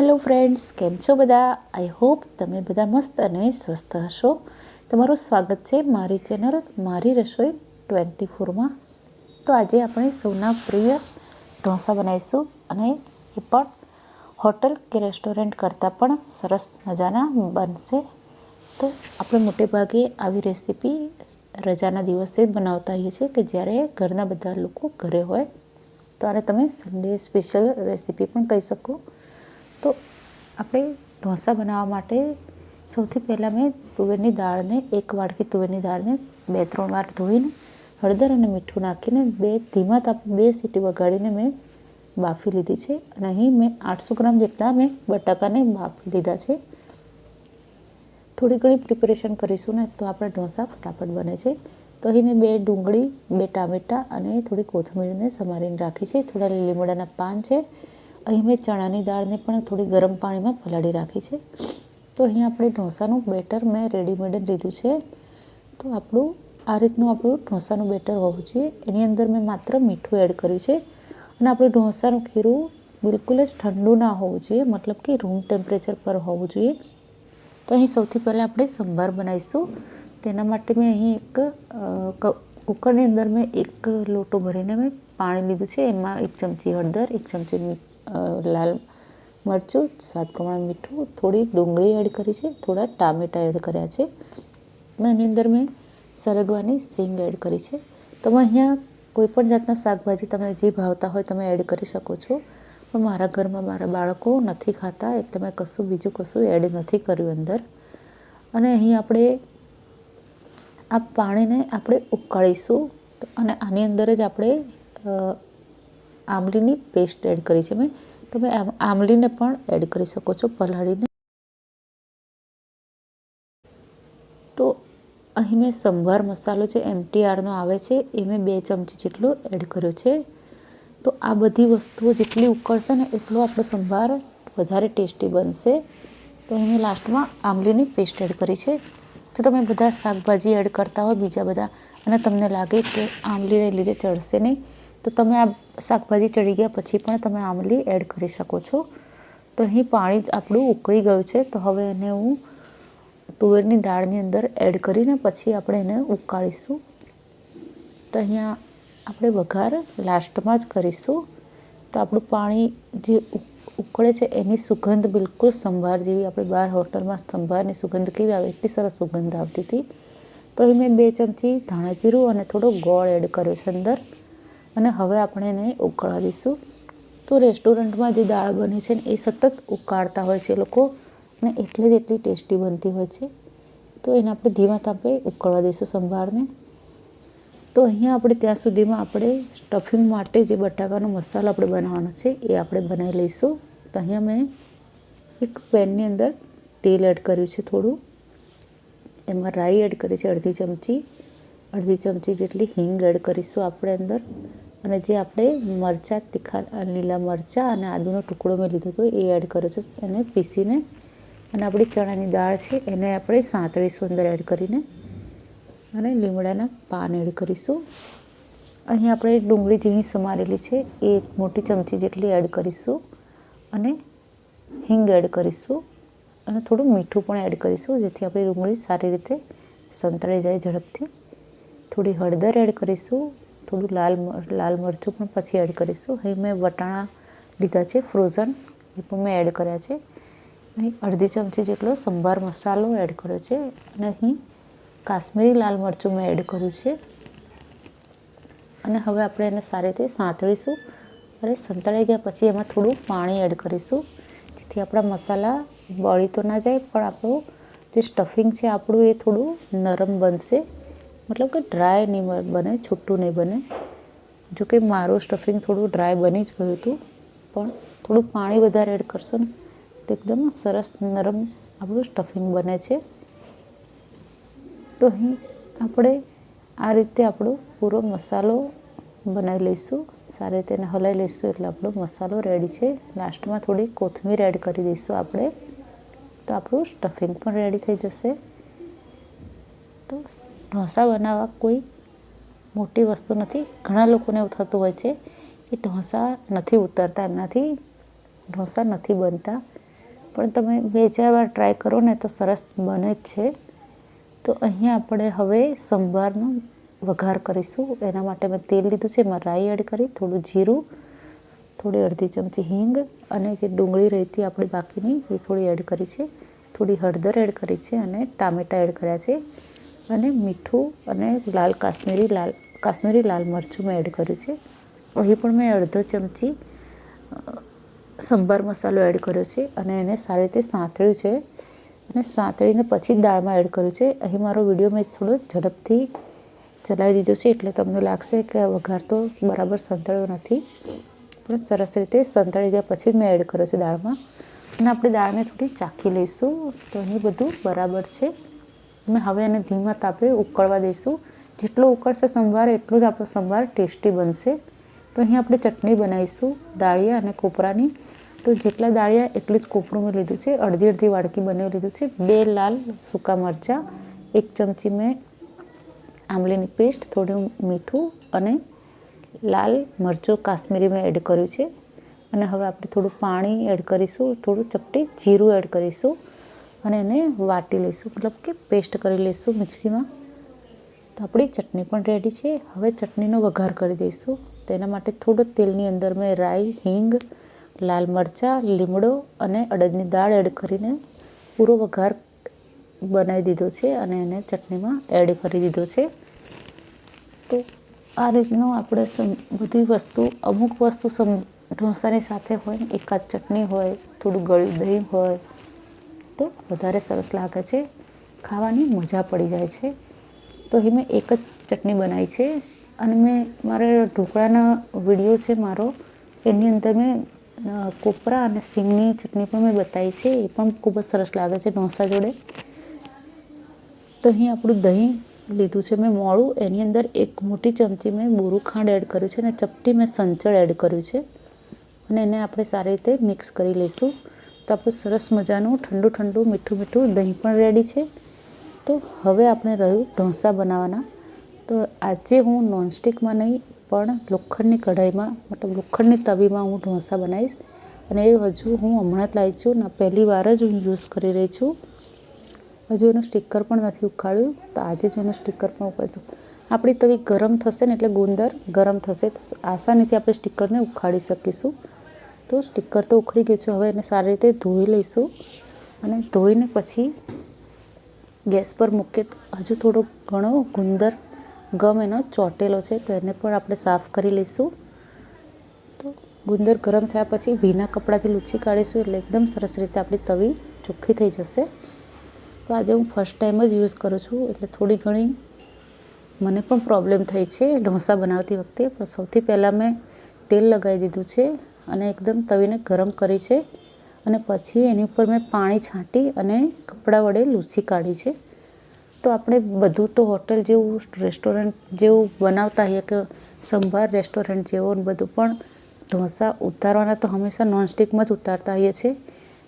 Hello friends કેમ છો બધા? આઈ હોપ તમે બધા મસ્ત અને સ્વસ્થ હશો. તમારું સ્વાગત છે મારી ચેનલ મારી રસોઈ ટ્વેન્ટી ફોરમાં. તો આજે આપણે સૌના પ્રિય ઢોસા બનાવીશું અને એ પણ હોટલ કે રેસ્ટોરન્ટ કરતાં પણ સરસ મજાના બનશે. તો આપણે મોટે ભાગે આવી રેસીપી રજાના દિવસે બનાવતા હોઈએ છીએ કે જ્યારે ઘરના બધા લોકો ઘરે હોય. તો આને તમે સન્ડે સ્પેશિયલ રેસીપી પણ કહી શકો. તો આપણે ઢોસા બનાવવા માટે સૌથી પહેલાં મેં તુવેરની દાળને એક વાડકી તુવેરની દાળને બે, ત્રણ વાર ધોઈને હળદર અને મીઠું નાખીને બે ધીમા તાપ, બે સીટી વગાડીને મેં બાફી લીધી છે અને અહીં મેં આઠસો ગ્રામ જેટલા મેં બટાકાને બાફી લીધા છે. થોડી ઘણી પ્રિપેરેશન કરીશું ને તો આપણા ઢોસા ફટાફટ બને છે. તો અહીં મેં બે ડુંગળી, બે ટામેટાં અને થોડી કોથમીરને સમારીને રાખી છે. થોડા લીમડાના પાન છે. અહીં મેં ચણાની દાળને પણ થોડી ગરમ પાણીમાં પલાળી રાખી છે. તો અહીં આપણે ઢોસાનું બેટર મેં રેડીમેડ જ લીધું છે. તો આપણું, આ રીતનું આપણું ઢોસાનું બેટર હોવું જોઈએ. એની અંદર મેં માત્ર મીઠું એડ કર્યું છે. અને આપણું ઢોસાનું ખીરું બિલકુલ જ ઠંડુ ના હોવું જોઈએ, મતલબ કે રૂમ ટેમ્પરેચર પર હોવું જોઈએ. તો અહીં સૌથી પહેલાં આપણે સંભાર બનાવીશું. તેના માટે મેં અહીં એક કુકરની અંદર મેં એક લોટો ભરીને મેં પાણી લીધું છે. એમાં એક ચમચી હળદર, એક ચમચી લાલ મરચું, સ્વાદ પ્રમાણે મીઠું, થોડી ડુંગળી એડ કરી છે, થોડા ટામેટાં એડ કર્યા છે. અને એની અંદર મેં સરગવાની સિંગ એડ કરી છે. તમે અહીંયા કોઈપણ જાતના શાકભાજી તમને જે ભાવતા હોય તમે એડ કરી શકો છો. પણ મારા ઘરમાં મારા બાળકો નથી ખાતા એટલે મેં કશું બીજું કશું એડ નથી કર્યું અંદર. અને અહીં આપણે આ પાણીને આપણે ઉકાળીશું. અને આની અંદર જ આપણે આમલીની પેસ્ટ એડ કરી છે મેં. તમે આમલીને પણ એડ કરી શકો છો પલાળીને. તો અહીં મેં સંભાર મસાલો જે એમટીઆરનો આવે છે, એ મેં બે ચમચી જેટલો એડ કર્યો છે. તો આ બધી વસ્તુઓ જેટલી ઉકળશે ને એટલો આપણો સંભાર વધારે ટેસ્ટી બનશે. તો અહીં મેં લાસ્ટમાં આમલીની પેસ્ટ એડ કરી છે. જો તમે બધા શાકભાજી એડ કરતા હોય, બીજા બધા, અને તમને લાગે કે આમલીને લીધે ચડશે નહીં તો તમે આ શાકભાજી ચડી ગયા પછી પણ તમે આમલી એડ કરી શકો છો. તો અહીં પાણી આપણું ઉકળી ગયું છે. તો હવે એને હું તુવેરની દાળની અંદર એડ કરીને પછી આપણે એને ઉકાળીશું. તો અહીંયા આપણે વઘાર લાસ્ટમાં જ કરીશું. તો આપણું પાણી જે ઉકળે છે એની સુગંધ બિલકુલ સંભાર જેવી, આપણે બહાર હોટલમાં સંભારની સુગંધ કેવી આવે, એટલી સરસ સુગંધ આવતી હતી. તો અહીં મેં બે ચમચી ધાણા જીરું અને થોડો ગોળ એડ કર્યો છે અંદર. અને હવે આપણે એને ઉકળવા દઈશું. તો રેસ્ટોરન્ટમાં જે દાળ બને છે ને, એ સતત ઉકાળતા હોય છે લોકો અને એટલે જ એટલી ટેસ્ટી બનતી હોય છે. તો એને આપણે ધીમા તાપે ઉકળવા દઈશું સંભારને. તો અહીંયા આપણે ત્યાં સુધીમાં આપણે સ્ટફિંગ માટે જે બટાકાનો મસાલો આપણે બનાવવાનો છે, એ આપણે બનાવી લઈશું. તો અહીંયા મેં એક પેનની અંદર તેલ એડ કર્યું છે થોડું. એમાં રાઈ એડ કરી છે અડધી ચમચી. અડધી ચમચી જેટલી હિંગ એડ કરીશું આપણે અંદર. અને જે આપણે મરચાં, તીખા લીલા મરચાં અને આદુનો ટુકડો મેં લીધો હતો એ એડ કર્યો છે. એને પીસીને અને આપણી ચણાની દાળ છે એને આપણે સાંતળીશું અંદર એડ કરીને. અને લીમડાના પાન એડ કરીશું. અહીં આપણે ડુંગળી ઝીણી સમારેલી છે, એ એક મોટી ચમચી જેટલી એડ કરીશું. અને હિંગ એડ કરીશું. અને થોડું મીઠું પણ એડ કરીશું, જેથી આપણી ડુંગળી સારી રીતે સંતળાઈ જાય ઝડપથી. થોડી હળદર એડ કરીશું, થોડું લાલ લાલ મરચું પણ પછી એડ કરીશું. અહીં મેં વટાણા લીધા છે, ફ્રોઝન, એ પણ મેં એડ કર્યા છે. અહીં અડધી ચમચી જેટલો સંભાર મસાલો એડ કર્યો છે અને અહીં કાશ્મીરી લાલ મરચું મેં એડ કર્યું છે. અને હવે આપણે એને સારી રીતે સાંતળીશું અને સંતળાઈ ગયા પછી એમાં થોડું પાણી એડ કરીશું, જેથી આપણા મસાલા બળી તો ના જાય, પણ આપણું જે સ્ટફિંગ છે આપણું એ થોડું નરમ બનશે. મતલબ કે ડ્રાય નહીં બને, છૂટું નહીં બને. જો કે મારું સ્ટફિંગ થોડું ડ્રાય બની જ ગયું હતું, પણ થોડું પાણી વધારે એડ કરશો ને, તો એકદમ સરસ નરમ આપણું સ્ટફિંગ બને છે. તો અહીં આપણે આ રીતે આપણો પૂરો મસાલો બનાવી લઈશું. સારી રીતે હલાવી લઈશું એટલે આપણો મસાલો રેડી છે. લાસ્ટમાં થોડી કોથમીર એડ કરી દઈશું આપણે. તો આપણું સ્ટફિંગ પણ રેડી થઈ જશે. તો ઢોસા બનાવવા કોઈ મોટી વસ્તુ નથી. ઘણા લોકોને એવું થતું હોય છે કે ઢોસા નથી ઉતરતા, એમનાથી ઢોસા નથી બનતા. પણ તમે બે ચાર વાર ટ્રાય કરો ને તો સરસ બને જ છે. તો અહીંયા આપણે હવે સંભારનો વઘાર કરીશું. એના માટે મેં તેલ લીધું છે, એમાં રાઈ એડ કરી, થોડું જીરું, થોડી અડધી ચમચી હિંગ અને જે ડુંગળી રહી હતી આપણી બાકીની એ થોડી એડ કરી છે. થોડી હળદર એડ કરી છે અને ટામેટાં એડ કર્યા છે. અને મીઠું અને લાલ કાશ્મીરી લાલ કાશ્મીરી લાલ મરચું મેં એડ કર્યું છે. અહીં પણ મેં અડધો ચમચી સંભાર મસાલો એડ કર્યો છે અને એને સારી રીતે સાંતળ્યું છે. અને સાંતળીને પછી દાળમાં એડ કર્યું છે. અહીં મારો વીડિયો મેં થોડો ઝડપથી ચલાવી દીધો છે એટલે તમને લાગશે કે વઘાર તો બરાબર સંતળ્યો નથી. પણ સરસ રીતે સંતળી ગયા પછી જ મેં એડ કર્યો છે દાળમાં. અને આપણે દાળને થોડી ચાખી લઈશું તો અહીં બધું બરાબર છે. અને હવે એને ધીમા તાપે ઉકળવા દઈશું. જેટલો ઉકળશે સંભાર, એટલું જ આપણો સંભાર ટેસ્ટી બનશે. તો અહીં આપણે ચટણી બનાવીશું, દાળિયા અને કોપરાની. તો જેટલા દાળિયા, એટલું જ કોપરું મેં લીધું છે. અડધી અડધી વાડકી બનાવી લીધું છે. બે લાલ સૂકા મરચાં, એક ચમચી મેં આંબલીની પેસ્ટ, થોડું મીઠું અને લાલ મરચું, કાશ્મીરી મેં એડ કર્યું છે. અને હવે આપણે થોડું પાણી એડ કરીશું, થોડું ચપટી જીરું એડ કરીશું. અને એને વાટી લઈશું. મતલબ કે પેસ્ટ કરી લઈશું મિક્સીમાં. તો આપણી ચટણી પણ રેડી છે. હવે ચટણીનો વઘાર કરી દઈશું. તેના માટે થોડું તેલની અંદર મેં રાઈ, હિંગ, લાલ મરચાં, લીમડો અને અડદની દાળ એડ કરીને પૂરો વઘાર બનાવી દીધો છે અને એને ચટણીમાં એડ કરી દીધો છે. તો આ રીતનું આપણે બધી વસ્તુ, અમુક વસ્તુ સમ, ઢોસાની સાથે હોય એકાદ ચટણી હોય, થોડું ગળ્યું દહીં હોય તો વધારે સરસ લાગે છે. ખાવાની મજા પડી જાય છે. તો અહીં મેં એક જ ચટણી બનાવી છે. અને મેં મારે ઢોકળાના વીડિયો છે મારો, એની અંદર મેં કોપરા અને સિંગની ચટણી પણ મેં બતાવી છે. એ પણ ખૂબ જ સરસ લાગે છે ઢોસા જોડે. તો અહીં આપણું દહીં લીધું છે. મેં મોળું, એની અંદર એક મોટી ચમચી મેં બોરું ખાંડ એડ કર્યું છે અને ચપટી મેં સંચળ એડ કર્યું છે. અને એને આપણે સારી રીતે મિક્સ કરી લઈશું. તો આપણું સરસ મજાનું ઠંડુ ઠંડુ મીઠું મીઠું દહીં પણ રેડી છે. તો હવે આપણે રહ્યું ઢોસા બનાવવાના. તો આજે હું નોનસ્ટિકમાં નહીં, પણ લોખંડની કઢાઈમાં, મતલબ લોખંડની તવીમાં હું ઢોંસા બનાવીશ. અને એ હજુ હું હમણાં જ લાવી છું ના પહેલી વાર જ હું યુઝ કરી રહી છું. હજુ એનું સ્ટીકર પણ નથી ઉખાડ્યું. તો આજે જ એનું સ્ટીકર પણ ઉખાડ્યું આપણી તવી ગરમ થશે ને એટલે ગુંદર ગરમ થશે. તો આસાનીથી આપણે સ્ટીકરને ઉખાડી શકીશું. તો સ્ટીકર તો ઉખડી ગયું છે. હવે એને સારી રીતે ધોઈ લઈશું અને ધોઈને પછી ગેસ પર મૂકે હજુ થોડો ઘણો ગુંદર ગમ એનો ચોટેલો છે તો એને પણ આપણે સાફ કરી લઈશું. તો ગુંદર ગરમ થયા પછી ભીના કપડાથી લૂછી કાઢીશું એટલે એકદમ સરસ રીતે આપણી તવી ચોખ્ખી થઈ જશે. તો આજે હું ફર્સ્ટ ટાઈમ જ યુઝ કરું છું એટલે થોડી ઘણી મને પણ પ્રોબ્લેમ થઈ છે. ઢોસા બનાવતી વખતે પણ સૌથી પહેલાં મેં તેલ લગાવી દીધું છે. અને એકદમ તવીને ગરમ કરી છે. અને પછી એની ઉપર મેં પાણી છાંટી અને કપડાં વડે લૂસી કાઢી છે. તો આપણે બધું તો હોટલ જેવું, રેસ્ટોરન્ટ જેવું બનાવતા હોઈએ કે સંભાર રેસ્ટોરન્ટ જેવો બધું, પણ ઢોસા ઉતારવાના તો હંમેશા નોનસ્ટિકમાં જ ઉતારતા હોઈએ છીએ.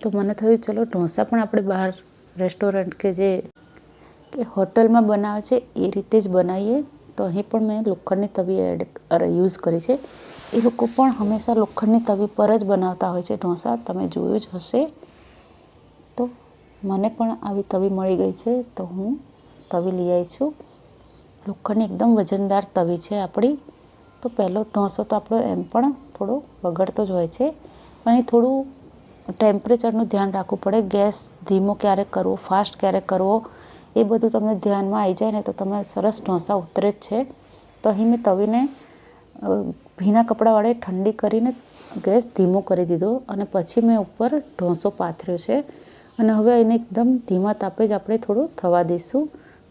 તો મને થયું, ચલો, ઢોસા પણ આપણે બહાર રેસ્ટોરન્ટ કે જે કે હોટલમાં બનાવે છે, એ રીતે જ બનાવીએ. તો અહીં પણ મેં લોખંડની તવી એડ યુઝ કરી છે. એ લોકો પણ હંમેશા લોખંડની તવી પર જ બનાવતા હોય છે ઢોસા. તમે જોયું જ હશે. તો મને પણ આવી તવી મળી ગઈ છે. તો હું તવી લઈ આવી છું. લોખંડની એકદમ વજનદાર તવી છે આપણી. તો પહેલો ઢોસો તો આપણો એમ પણ થોડો બગડતો જ હોય છે. પણ અહીં થોડું ટેમ્પરેચરનું ધ્યાન રાખવું પડે. ગેસ ધીમો ક્યારે કરવો ફાસ્ટ ક્યારે કરવો? એ બધું તમને ધ્યાનમાં આવી જાય ને તો તમે સરસ ઢોસા ઉતરે જ છે. તો અહીં મેં તવીને ભીના કપડાં ઠંડી કરીને ગેસ ધીમો કરી દીધો અને પછી મેં ઉપર ઢોસો પાથર્યો છે. અને હવે એને એકદમ ધીમા તાપે જ આપણે થોડું થવા દઈશું.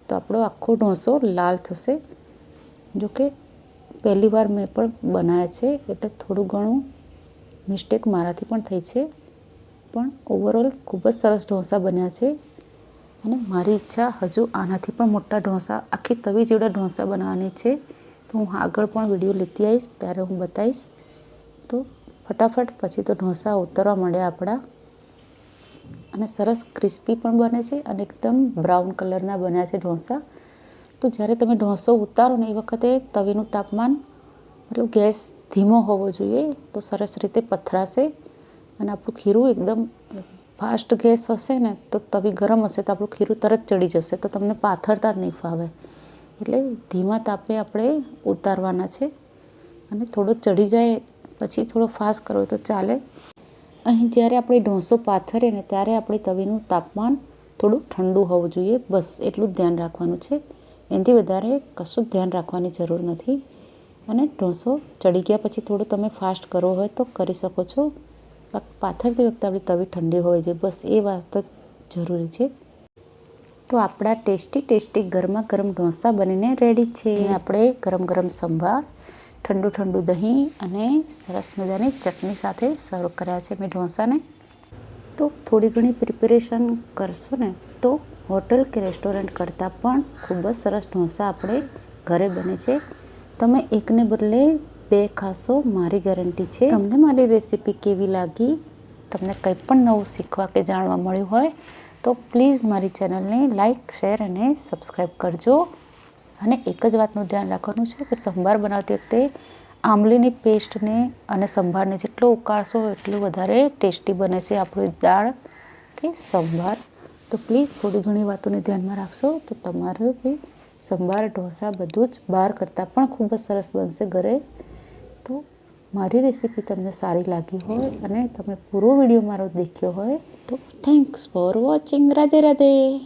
તો આપણો આખો ઢોસો લાલ થશે. જોકે પહેલી વાર મેં પણ બનાવ્યા છે, એટલે થોડું ઘણું મિસ્ટેક મારાથી પણ થઈ છે. પણ ઓવરઓલ ખૂબ જ સરસ ઢોસા બન્યા છે. અને મારી ઈચ્છા હજુ આનાથી પણ મોટા ઢોંસા, આખી તવી જેવડા ઢોંસા બનાવવાની છે. તો હું આગળ પણ વીડિયો લેતી આવીશ, ત્યારે હું બતાવીશ. તો ફટાફટ પછી તો ઢોંસા ઉતરવા માંડ્યા આપણા. અને સરસ ક્રિસ્પી પણ બને છે અને એકદમ બ્રાઉન કલરના બન્યા છે ઢોસા. તો જ્યારે તમે ઢોંસો ઉતારો ને એ વખતે તવીનું તાપમાન મતલબ ગેસ ધીમો હોવો જોઈએ, તો સરસ રીતે પથરાશે. અને આપણું ખીરું એકદમ ફાસ્ટ ગેસ હશે ને, તો તવી ગરમ હશે તો આપણું ખીરું તરત ચડી જશે, તો તમને પાથરતા જ નહીં ફાવે. એટલે ધીમા તાપે આપણે ઉતારવાના છે અને થોડો ચડી જાય, પછી થોડો ફાસ્ટ કરો તો ચાલે. અહીં જ્યારે આપણે ઢોસો પાથરીએ ને, ત્યારે આપણે તવીનું તાપમાન થોડું ઠંડુ હોવું જોઈએ. બસ એટલું ધ્યાન રાખવાનું છે. એનાથી વધારે કશું ધ્યાન રાખવાની જરૂર નથી. અને ઢોસો ચડી ગયા પછી થોડું તમે ફાસ્ટ કરવો હોય તો કરી શકો છો. પાથરતી વખતે આપણી તવી ઠંડી હોવી જોઈએ બસ એ વાત જરૂરી છે. તો આપણા ટેસ્ટી ટેસ્ટી ગરમા ગરમ ઢોસા બનીને રેડી છે. આપણે ગરમ ગરમ સંભાર, ઠંડુ ઠંડુ દહીં અને સરસ મજાની ચટણી સાથે સર્વ કર્યા છે મેં ઢોસાને. તો થોડી ઘણી પ્રિપેરેશન કરશો ને, તો હોટલ કે રેસ્ટોરન્ટ કરતાં પણ ખૂબ જ સરસ ઢોસા આપણે ઘરે બને છે. તમે એકને બદલે બે ખાશો મારી ગેરંટી છે. તમને મારી રેસીપી કેવી લાગી? તમને કંઈ પણ નવું શીખવા કે જાણવા મળ્યું હોય, તો પ્લીઝ મારી ચેનલને લાઇક શેર અને સબસ્ક્રાઈબ કરજો. અને એક જ વાતનું ધ્યાન રાખવાનું છે કે સંભાર બનાવતી વખતે આંબલીની પેસ્ટને અને સંભારને જેટલો ઉકાળશો એટલું વધારે ટેસ્ટી બને છે આપણી દાળ કે સંભાર. તો પ્લીઝ થોડી ઘણી વાતોને ધ્યાનમાં રાખશો તો તમારું બી સંભાર, ઢોસા બધું જ બહાર કરતાં પણ ખૂબ જ સરસ બનશે ઘરે. મારી રેસીપી તમને સારી લાગી હોય અને તમે પૂરો વીડિયો મારો દેખ્યો હોય તો thanks for watching Radhe Radhe.